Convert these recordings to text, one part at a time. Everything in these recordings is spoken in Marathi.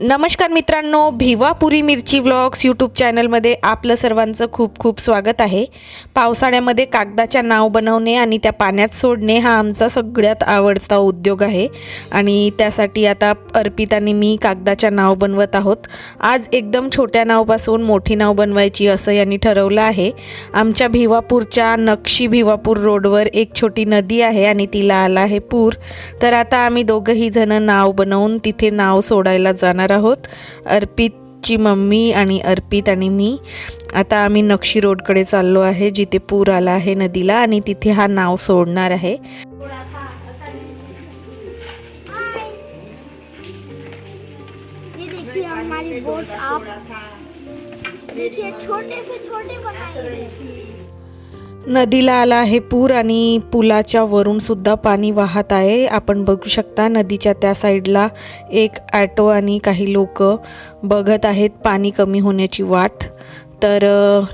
नमस्कार मित्रांनो भिवापुरी मिरची व्लॉग्स यूट्यूब चॅनलमध्ये आपलं सर्वांचं खूप खूप स्वागत आहे. पावसाळ्यामध्ये कागदाच्या नाव बनवणे आणि त्या पाण्यात सोडणे हा आमचा सगळ्यात आवडता उद्योग आहे. आणि त्यासाठी आता अर्पित आणि मी कागदाच्या नाव बनवत आहोत. आज एकदम छोट्या नावपासून मोठी नाव बनवायची असं यांनी ठरवलं आहे. आमच्या भिवापूरच्या नक्षी भिवापूर रोडवर एक छोटी नदी आहे आणि तिला आला आहे पूर. तर आता आम्ही दोघंही जण नाव बनवून तिथे नाव सोडायला जाणार आहोत. अर्पितची मम्मी आणि अर्पित आणि मी. आता आम्ही नक्षी रोडकडे चाललो आहे जिथे पूर आला आहे नदीला आणि तिथे हा नाव सोडणार आहे. हमारी बोट आप देखिए छोटे से छोटे बनाए नदीला आला आहे पूर आणि पुलाच्या वरून सुद्धा पाणी वाहत आहे. आपण बघू शकता नदीच्या त्या साईडला एक ॲटो आणि काही लोक बघत आहेत. पाणी कमी होण्याची वाट. तर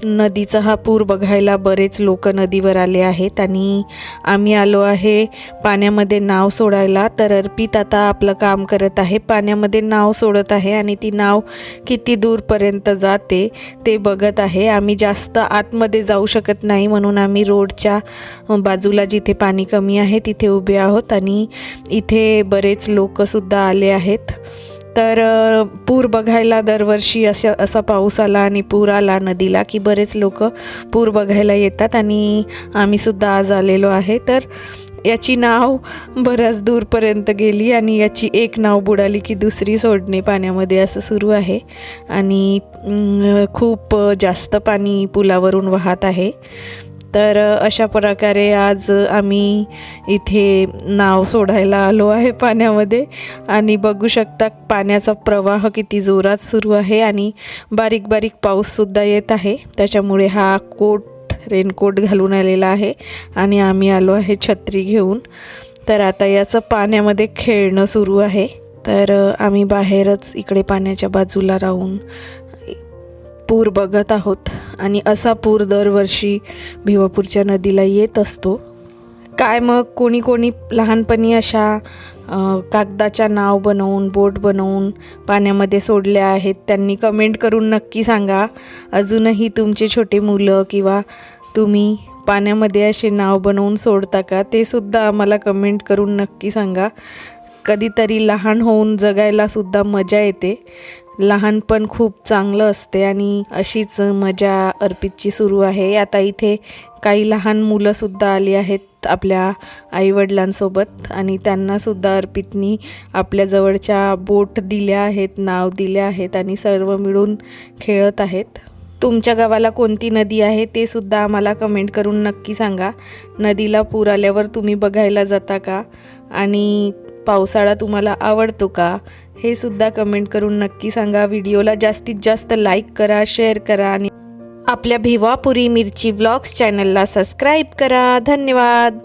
नदीचा हा पूर बघायला बरेच लोक नदीवर आले आहेत आणि आम्ही आलो आहे पाण्यामध्ये नाव सोडायला. तर अर्पित आता आपलं काम करत आहे. पाण्यामध्ये नाव सोडत आहे आणि ती नाव किती दूरपर्यंत जाते ते बघत आहे. आम्ही जास्त आतमध्ये जाऊ शकत नाही म्हणून आम्ही रोडच्या बाजूला जिथे पाणी कमी आहे तिथे उभे आहोत आणि इथे बरेच लोकसुद्धा आले आहेत. तर पूर बघायला दरवर्षी अशा असा पाऊस आला आणि पूर आला नदीला की बरेच लोक पूर बघायला येतात आणि आम्हीसुद्धा आज आलेलो आहे. तर याची नाव बऱ्याच दूरपर्यंत गेली आणि याची एक नाव बुडाली की दुसरी सोडणे पाण्यामध्ये असं सुरू आहे. आणि खूप जास्त पाणी पुलावरून वाहत आहे. तर अशा प्रकारे आज आम्ही इथे नाव सोडायला आलो आहे पाण्यामध्ये. आणि बघू शकता पाण्याचा प्रवाह किती जोरात सुरू आहे आणि बारीक बारीक पाऊससुद्धा येत आहे. त्याच्यामुळे हा कोट रेनकोट घालून आलेला आहे आणि आम्ही आलो आहे छत्री घेऊन. तर आता याचं पाण्यामध्ये खेळणं सुरू आहे. तर आम्ही बाहेरच इकडे पाण्याच्या बाजूला राहून पूर बघत आहोत. आणि असा पूर दरवर्षी भिवापूरच्या नदीला येत असतो. काय मग कोणी कोणी लहानपणी अशा कागदाच्या नाव बनवून बोट बनवून पाण्यामध्ये सोडल्या आहेत. त्यांनी कमेंट करून नक्की सांगा. अजूनही तुमचे छोटे मुलं किंवा तुम्ही पाण्यामध्ये असे नाव बनवून सोडता का? ते सुद्धा आम्हाला कमेंट करून नक्की सांगा. कधीतरी लहान होऊन जगायला सुद्धा मजा येते. लहानपण खूप चांगलं असते आणि अशीच मजा अर्पितची सुरू आहे. आता इथे काही लहान मुलंसुद्धा आली आहेत आपल्या आईवडिलांसोबत आणि त्यांनासुद्धा अर्पितनी आपल्या जवळच्या बोट दिल्या आहेत नाव दिल्या आहेत आणि सर्व मिळून खेळत आहेत. तुमच्या गावाला कोणती नदी आहे ते सुद्धा आम्हाला कमेंट करून नक्की सांगा. नदीला पूर आल्यावर तुम्ही बघायला जाता का? आणि पावसाळा तुम्हाला आवडतो का? हे सुद्धा कमेंट करून नक्की सांगा. व्हिडिओला जास्तीत जास्त लाईक करा शेअर करा आणि आपल्या भिवापुरी मिरची व्लॉग्स चॅनलला सबस्क्राईब करा. धन्यवाद.